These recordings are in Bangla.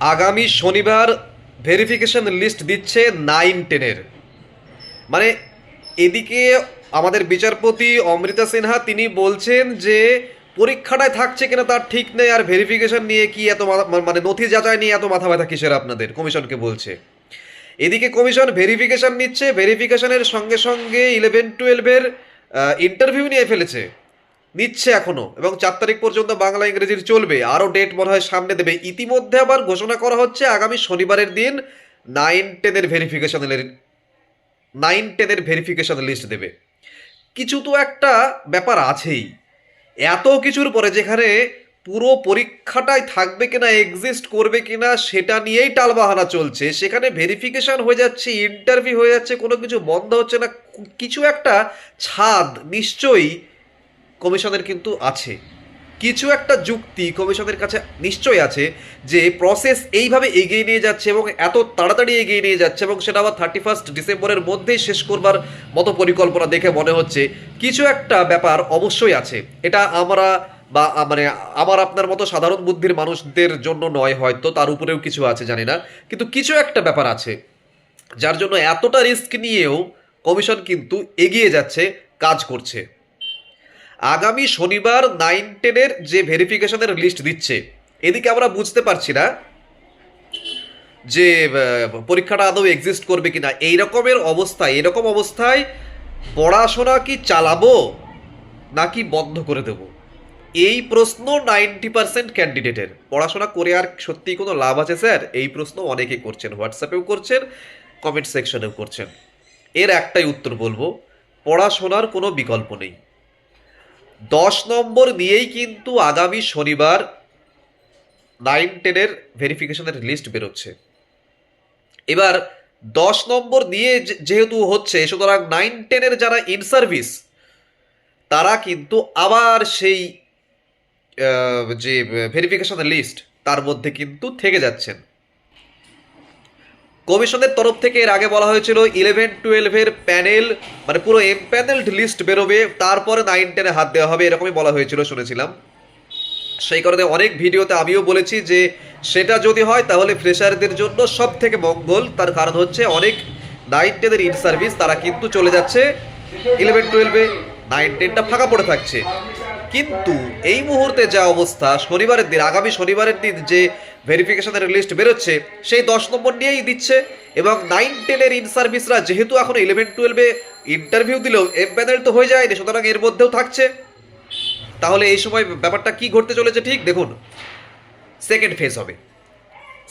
আগামী শনিবার ভেরিফিকেশন লিস্ট দিচ্ছে নাইন টেনের মানে এদিকে আমাদের বিচারপতি অমৃতা সিনহা, তিনি বলছেন যে পরীক্ষাটায় থাকছে কিনা তার ঠিক নেই, আর ভেরিফিকেশন নিয়ে কি এত মানে নথি যাচাই নিয়ে এত মাথা ব্যথা কিসের আপনাদের? কমিশনকে বলছে। এদিকে কমিশন ভেরিফিকেশন নিচ্ছে ভেরিফিকেশনের সঙ্গে সঙ্গে ইলেভেন টুয়েলভের ইন্টারভিউ নিয়ে ফেলেছে। নিচ্ছে এখনও। এবং চার তারিখ পর্যন্ত বাংলা ইংরেজির চলবে। আরও ডেট মনে হয় সামনে দেবে। ইতিমধ্যে আবার ঘোষণা করা হচ্ছে আগামী শনিবারের দিন নাইন টেনের ভেরিফিকেশনের নাইন টেনের ভেরিফিকেশন লিস্ট দেবে। কিছু তো একটা ব্যাপার আছেই। এত কিছুর পরে যেখানে পুরো পরীক্ষাটাই থাকবে কিনা এক্সিস্ট করবে কিনা, সেটা নিয়েই টালবাহানা চলছে। সেখানে ভেরিফিকেশন হয়ে যাচ্ছে ইন্টারভিউ হয়ে যাচ্ছে, কোনো কিছু বন্ধ হচ্ছে না। কিছু একটা ছাদ নিশ্চয়ই কমিশনের কিন্তু আছে। কিছু একটা যুক্তি কমিশনের কাছে নিশ্চয়ই আছে যে প্রসেস এইভাবে এগিয়ে নিয়ে যাচ্ছে এবং এত তাড়াতাড়ি এগিয়ে নিয়ে যাচ্ছে এবং সেটা আবার থার্টি ফার্স্ট ডিসেম্বরের মধ্যেই শেষ করবার মতো পরিকল্পনা দেখে মনে হচ্ছে। কিছু একটা ব্যাপার অবশ্যই আছে। এটা আমরা বা মানে আমার আপনার মতো সাধারণ বুদ্ধির মানুষদের জন্য নয় হয়তো, তার উপরেও কিছু আছে, জানি না। কিন্তু কিছু একটা ব্যাপার আছে। যার জন্য এতটা রিস্ক নিয়েও কমিশন কিন্তু এগিয়ে যাচ্ছে, কাজ করছে। আগামী শনিবার নাইন টেনের যে ভেরিফিকেশনের লিস্ট দিচ্ছে, এদিকে আমরা বুঝতে পারছি না যে পরীক্ষাটা আদৌ এক্সিস্ট করবে কিনা। এই রকমের অবস্থায়, এরকম অবস্থায় পড়াশোনা কি চালাবো নাকি বন্ধ করে দেব? এই প্রশ্ন নাইনটি পার্সেন্ট ক্যান্ডিডেটের। পড়াশোনা করে আর সত্যিই কোনো লাভ আছে, স্যার? এই প্রশ্ন অনেকে করছেন, হোয়াটসঅ্যাপেও করছেন, কমেন্ট সেকশনেও করছেন। এর একটাই উত্তর বলব, পড়াশোনার কোনো বিকল্প নেই। দশ নম্বর নিয়েই কিন্তু আগামী শনিবার নাইন টেনের ভেরিফিকেশনের লিস্ট বেরোচ্ছে। এবার দশ নম্বর নিয়ে যেহেতু হচ্ছে, সুতরাং নাইন টেনের যারা ইন সার্ভিস তারা কিন্তু আবার সেই যে ভেরিফিকেশনের লিস্ট তার মধ্যে কিন্তু থেকে যাচ্ছেন। কমিশনের তরফ থেকে এর আগে বলা হয়েছিল ইলেভেন টুয়েলভের প্যানেল মানে পুরো এম প্যানেলড লিস্ট বেরোবে, তারপরে নাইন টেনে হাত দেওয়া হবে, এরকমই বলা হয়েছিল, শুনেছিলাম। সেই কারণে অনেক ভিডিওতে আমিও বলেছি যে সেটা যদি হয়, তাহলে ফ্রেশারদের জন্য সব থেকে মঙ্গল। তার কারণ হচ্ছে অনেক নাইন টেনের ইন সার্ভিস তারা কিন্তু চলে যাচ্ছে। ইলেভেন টুয়েলভে নাইন টেনটা ফাঁকা পড়ে থাকছে। কিন্তু এই মুহূর্তে যা অবস্থা, শনিবারের দিন, আগামী শনিবারের দিন যে ভেরিফিকেশনের লিস্ট বেরোচ্ছে। সেই দশ নম্বর নিয়েই দিচ্ছে এবং নাইন টেনের ইন সার্ভিসরা যেহেতু এখন ইলেভেন টুয়েলভে ইন্টারভিউ দিলেও এম প্যানেল তো হয়ে যায়নি, সুতরাং এর মধ্যেও থাকছে। তাহলে এই সময় ব্যাপারটা কি ঘটতে চলেছে ঠিক? দেখুন সেকেন্ড ফেজ হবে।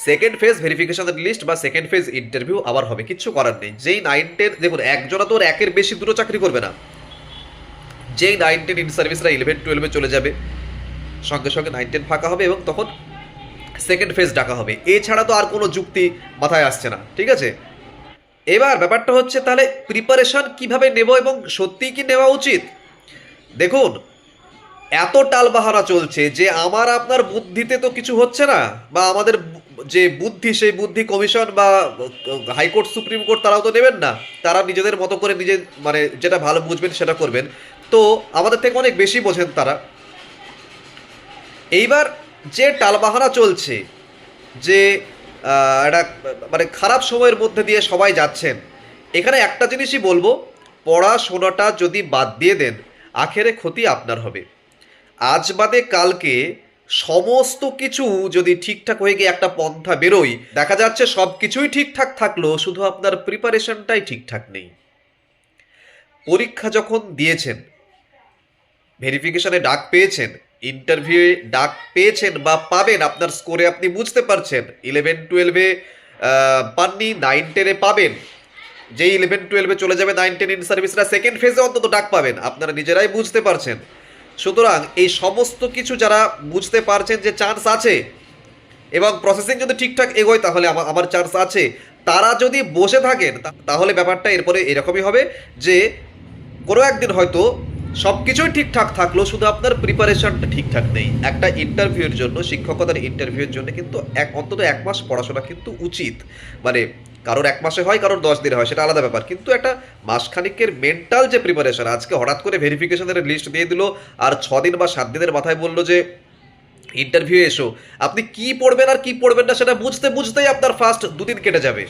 সেকেন্ড ফেজ ভেরিফিকেশনের লিস্ট বা সেকেন্ড ফেজ ইন্টারভিউ আবার হবে, কিচ্ছু করার নেই। যেই নাইন টেন দেখুন, একজনা তো একের বেশি দুটো চাকরি করবে না। যেই নাইন টেন ইন সার্ভিসরা ইলেভেন টুয়েলভে চলে যাবে, সঙ্গে সঙ্গে নাইন টেন ফাঁকা হবে এবং তখন সেকেন্ড ফেজ ডাকা হবে। এছাড়া তো আর কোনো যুক্তি মাথায় আসছে না, ঠিক আছে? এবার ব্যাপারটা হচ্ছে তাহলে প্রিপারেশন কীভাবে নেব এবং সত্যিই কি নেওয়া উচিত? দেখুন, এত টালবাহারা চলছে যে আমার আপনার বুদ্ধিতে তো কিছু হচ্ছে না, বা আমাদের যে বুদ্ধি, সেই বুদ্ধি কমিশন বা হাইকোর্ট, সুপ্রিম কোর্ট তারাও তো নেবেন না। তারা নিজেদের মতো করে নিজে মানে যেটা ভালো বুঝবেন সেটা করবেন। তো আমাদের থেকে অনেক বেশি বোঝেন তারা। এইবার যে টালবাহানা চলছে, যে একটা মানে খারাপ সময়ের মধ্যে দিয়ে সবাই যাচ্ছেন, এখানে একটা জিনিসই বলব, পড়াশোনাটা যদি বাদ দিয়ে দেন, আখেরে ক্ষতি আপনার হবে। আজ বাদে কালকে সমস্ত কিছু যদি ঠিকঠাক হয়ে গিয়ে একটা পন্থা বেরোয়, দেখা যাচ্ছে সব কিছুই ঠিকঠাক থাকল, শুধু আপনার প্রিপারেশনটাই ঠিকঠাক নেই। পরীক্ষা যখন দিয়েছেন, ভেরিফিকেশনে ডাক পেয়েছেন ইন্টারভিউয়ে ডাক পেয়েছেন বা পাবেন, আপনার স্কোরে আপনি বুঝতে পারছেন। ইলেভেন টুয়েলভে পাননি নাইন টেনে পাবেন। যেই ইলেভেন টুয়েলভে চলে যাবে নাইন টেন ইন সার্ভিসরা সেকেন্ড ফেজে অন্তত ডাক পাবেন, আপনারা নিজেরাই বুঝতে পারছেন। সুতরাং এই সমস্ত কিছু যারা বুঝতে পারছেন যে চান্স আছে, এবং প্রসেসিং যদি ঠিকঠাক এগোয়, তাহলে আমার আমার চান্স আছে। তারা যদি বসে থাকেন তাহলে ব্যাপারটা এরপরে এরকমই হবে যে, কোনো একদিন হয়তো সব কিছুই ঠিকঠাক থাকল, শুধু আপনার প্রিপারেশনটা ঠিকঠাক নেই। একটা ইন্টারভিউর জন্য, শিক্ষকতার ইন্টারভিউর জন্য কিন্তু এক, অন্তত এক মাস পড়াশোনা কিন্তু উচিত। মানে কারোর এক মাসে হয়, কারোর দশ দিনে হয়, সেটা আলাদা ব্যাপার। কিন্তু একটা মাসখানিকের মেন্টাল যে প্রিপারেশন আজকে হঠাৎ করে ভেরিফিকেশনের লিস্ট দিয়ে দিল, আর ছ দিন বা সাত দিনের মাথায় বলল যে ইন্টারভিউ এসো। আপনি কি পড়বেন আর কি পড়বেন না, সেটা বুঝতে, বুঝতেই আপনার ফার্স্ট দুদিন কেটে যাবে।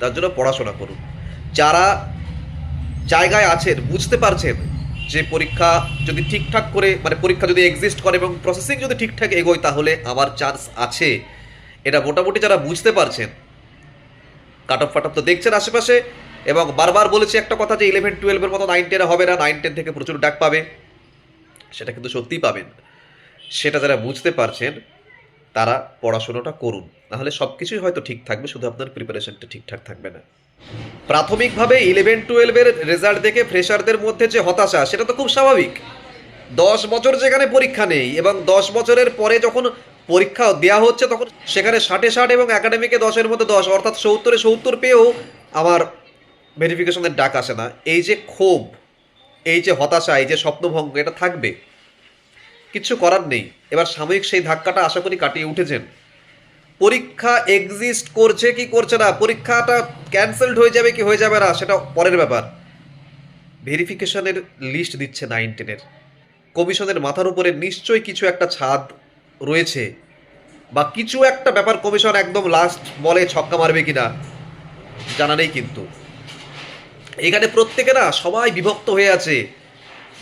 তার জন্য পড়াশোনা করুন। যারা জায়গায় আছেন, বুঝতে পারছেন যে পরীক্ষা যদি ঠিকঠাক করে মানে পরীক্ষা যদি এক্সিস্ট করে এবং প্রসেসিং যদি ঠিকঠাক এগোয়, তাহলে আমার চান্স আছে। এটা মোটামুটি যারা বুঝতে পারছেন কাট অফ ফাট তো দেখছেন আশেপাশে, এবং বারবার বলেছি একটা কথা যে ইলেভেন টুয়েলভের মতো নাইন টেনে হবে না নাইন টেন থেকে প্রচুর ডাক পাবে। সেটা কিন্তু সত্যিই পাবেন। সেটা যারা বুঝতে পারছেন, তারা পড়াশোনাটা করুন। নাহলে সব কিছুই হয়তো ঠিক থাকবে, শুধু আপনার প্রিপারেশনটা ঠিকঠাক থাকবে না। প্রাথমিকভাবে ইলেভেন টুয়েলভের রেজাল্ট দেখে ফ্রেশারদের মধ্যে যে হতাশা, সেটা তো খুব স্বাভাবিক। দশ বছর যেখানে পরীক্ষা নেই এবং দশ বছরের পরে যখন পরীক্ষা দেওয়া হচ্ছে, তখন সেখানে ষাটে ষাট এবং একাডেমিকে দশের মধ্যে দশ, অর্থাৎ সত্তরে সত্তর পেয়েও আমার ভেরিফিকেশনের ডাক আসে না। এই যে ক্ষোভ, এই যে হতাশা, এই যে স্বপ্নভঙ্গ, এটা থাকবে। কিচ্ছু করার নেই। এবার সাময়িক সেই ধাক্কাটা আশা করি কাটিয়ে উঠেছেন। পরীক্ষা এক্সিস্ট করছে কি করছে না? পরীক্ষাটা ক্যান্সেলড হয়ে যাবে কি হয়ে যাবে না? সেটা পরের ব্যাপার। ভেরিফিকেশনের লিস্ট দিচ্ছে নাইন টেনের কমিশনের মাথার উপরে নিশ্চয়ই কিছু একটা ছাদ রয়েছে বা কিছু একটা ব্যাপার কমিশন একদম লাস্ট বলে ছক্কা মারবে কি না জানা নেই কিন্তু। এখানে প্রত্যেকে না সবাই বিভক্ত হয়ে আছে।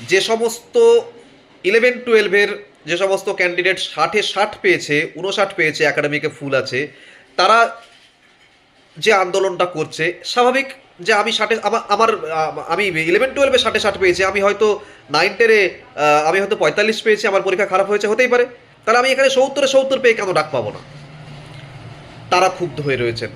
যে সমস্ত ইলেভেন টুয়েলভের যে সমস্ত ক্যান্ডিডেট ষাটে ষাট পেয়েছে উনষাট পেয়েছে একাডেমিকে ফুল আছে, তারা যে আন্দোলনটা করছে, স্বাভাবিক যে আমি ষাটে আমার আমি ইলেভেন টুয়েলভে ষাটে ষাট পেয়েছি, আমি হয়তো নাইন টেনে আমি হয়তো পঁয়তাল্লিশ পেয়েছি, আমার পরীক্ষা খারাপ হয়েছে, হতেই পারে। তাহলে আমি এখানে সত্তরে সত্তর পেয়ে কেন ডাক পাবো না? তারা ক্ষুব্ধ হয়ে রয়েছেন।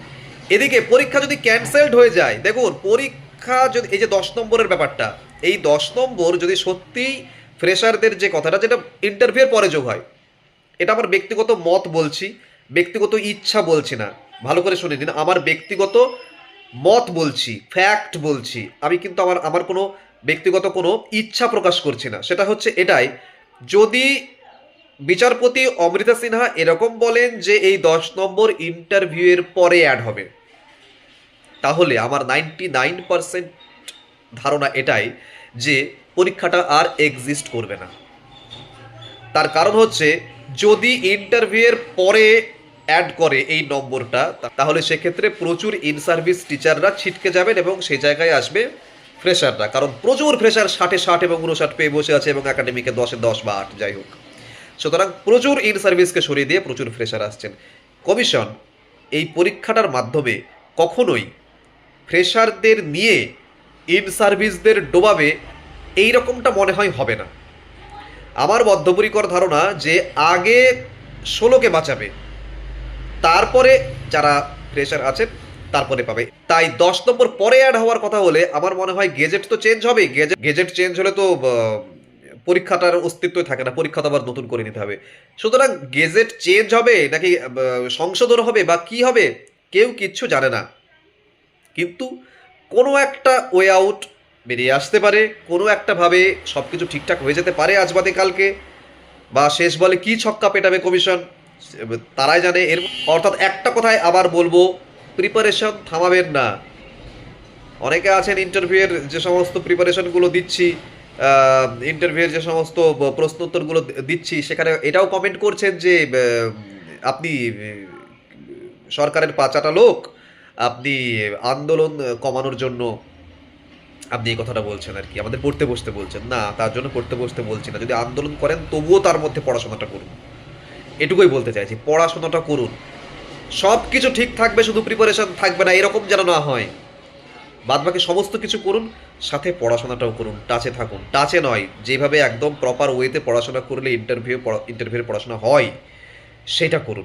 এদিকে পরীক্ষা যদি ক্যান্সেলড হয়ে যায়, দেখুন, পরীক্ষা যদি, এই যে দশ নম্বরের ব্যাপারটা, এই দশ নম্বর যদি সত্যিই ফ্রেশারদের যে কথাটা, যেটা ইন্টারভিউর পরে যোগ হয়। এটা আমার ব্যক্তিগত মত বলছি, ব্যক্তিগত ইচ্ছা বলছি না। ভালো করে শুনে নিন, আমার ব্যক্তিগত মত বলছি ফ্যাক্ট বলছি। আমি কিন্তু আমার আমার কোনো ব্যক্তিগত কোনো ইচ্ছা প্রকাশ করছি না। সেটা হচ্ছে এটাই, যদি বিচারপতি অমৃতা সিনহা এরকম বলেন যে এই দশ নম্বর ইন্টারভিউয়ের পরে অ্যাড হবে, তাহলে আমার নাইনটি নাইন পার্সেন্ট ধারণা এটাই যে পরীক্ষাটা আর এক্সিস্ট করবে না। তার কারণ হচ্ছে যদি ইন্টারভিউয়ের পরে অ্যাড করে এই নম্বরটা, তাহলে সেক্ষেত্রে প্রচুর ইন সার্ভিস টিচাররা ছিটকে যাবেন এবং সেই জায়গায় আসবে ফ্রেশাররা কারণ প্রচুর ফ্রেশার ষাটে ষাট এবং উনষাট পেয়ে বসে আছে এবং একাডেমিকে দশে দশ বা আট, যাই হোক। সুতরাং প্রচুর ইন সার্ভিসকে সরিয়ে দিয়ে প্রচুর ফ্রেশার আসছেন। কমিশন এই পরীক্ষাটার মাধ্যমে কখনোই ফ্রেশারদের নিয়ে ইন সার্ভিসদের ডোবাবে এই রকমটা মনে হয় হবে না। আমার বদ্ধপরিকর ধারণা যে আগে ষোলোকে বাঁচাবে, তারপরে যারা ফ্রেশার আছেন, তারপরে পাবে। তাই দশ নম্বর পরে অ্যাড হওয়ার কথা হলে আমার মনে হয় গেজেট তো চেঞ্জ হবে গেজেট গেজেট চেঞ্জ হলে তো পরীক্ষাটার অস্তিত্বই থাকে না পরীক্ষা তো আবার নতুন করে নিতে হবে। সুতরাং গেজেট চেঞ্জ হবে নাকি সংশোধন হবে বা কি হবে, কেউ কিচ্ছু জানে না। কিন্তু কোনো একটা ওয়ে আউট বেরিয়ে আসতে পারে, কোনো একটা ভাবে সব কিছু ঠিকঠাক হয়ে যেতে পারে আজ বাদে কালকে, বা শেষ বলে কি ছক্কা পেটাবে কমিশন তারাই জানে। এর অর্থাৎ একটা কথায় আবার বলব প্রিপারেশন থামাবেন না। অনেকে আছেন ইন্টারভিউয়ের যে সমস্ত প্রিপারেশনগুলো দিচ্ছি ইন্টারভিউয়ের যে সমস্ত ব- প্রশ্ন উত্তরগুলো দিচ্ছি, সেখানে এটাও কমেন্ট করছেন যে আপনি সরকারের পাচাটা লোক আপনি আন্দোলন কমানোর জন্য আপনি এই কথাটা বলছেন আর কি। আমাদের পড়তে বসতে বলছেন। না, তার জন্য পড়তে বসতে বলছি না। যদি আন্দোলন করেন, তবুও তার মধ্যে পড়াশোনাটা করুন। এটুকুই বলতে চাইছি, পড়াশোনাটা করুন। সব কিছু ঠিক থাকবে, শুধু প্রিপারেশন থাকবে না, এরকম যেন না হয়। বাদবাকি সমস্ত কিছু করুন, সাথে পড়াশোনাটাও করুন টাচে থাকুন। টাচে নয়, যেভাবে একদম প্রপার ওয়েতে পড়াশোনা করলে ইন্টারভিউ ইন্টারভিউর পড়াশোনা হয়, সেটা করুন।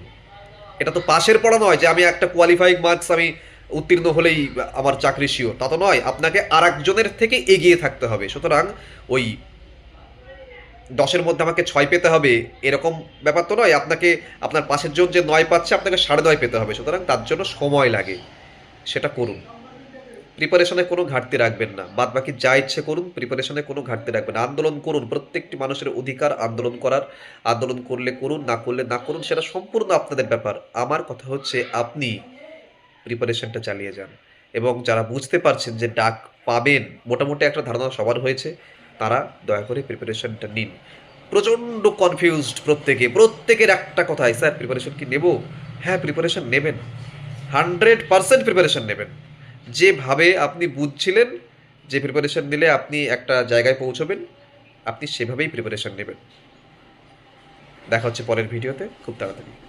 এটা তো পাশের পড়া নয় যে আমি একটা কোয়ালিফাইং মার্কস আমি উত্তীর্ণ হলেই আমার চাকরি শিওর তা তো নয়, আপনাকে আর একজনের থেকে এগিয়ে থাকতে হবে। সুতরাং ওই দশের মধ্যে আমাকে ছয় পেতে হবে, এরকম ব্যাপার তো নয়। আপনাকে, আপনার পাশের জন যে নয় পাচ্ছে, আপনাকে সাড়ে নয় পেতে হবে। সুতরাং তার জন্য সময় লাগে। সেটা করুন। প্রিপারেশনে কোনো ঘাটতি রাখবেন না। বাদ বাকি যা ইচ্ছে করুন প্রিপারেশনে কোনো ঘাটতি রাখবেন না। আন্দোলন করুন, প্রত্যেকটি মানুষের অধিকার আন্দোলন করার। আন্দোলন করলে করুন, না করলে না করুন, সেটা সম্পূর্ণ আপনাদের ব্যাপার। আমার কথা হচ্ছে, আপনি প্রিপারেশনটা চালিয়ে যান। এবং যারা বুঝতে পারছেন যে ডাক পাবেন, মোটামুটি একটা ধারণা সবার হয়েছে, তারা দয়া করে প্রিপারেশনটা নিন। প্রচণ্ড কনফিউজড প্রত্যেকে। প্রত্যেকের একটা কথাই, স্যার প্রিপারেশন কি নেব? হ্যাঁ প্রিপারেশন নেবেন। হান্ড্রেড পারসেন্ট প্রিপারেশন নেবেন। যেভাবে আপনি বুঝছিলেন যে প্রিপারেশন নিলে আপনি একটা জায়গায় পৌঁছবেন, আপনি সেভাবেই প্রিপারেশন নেবেন। দেখা হচ্ছে পরের ভিডিওতে, খুব তাড়াতাড়ি।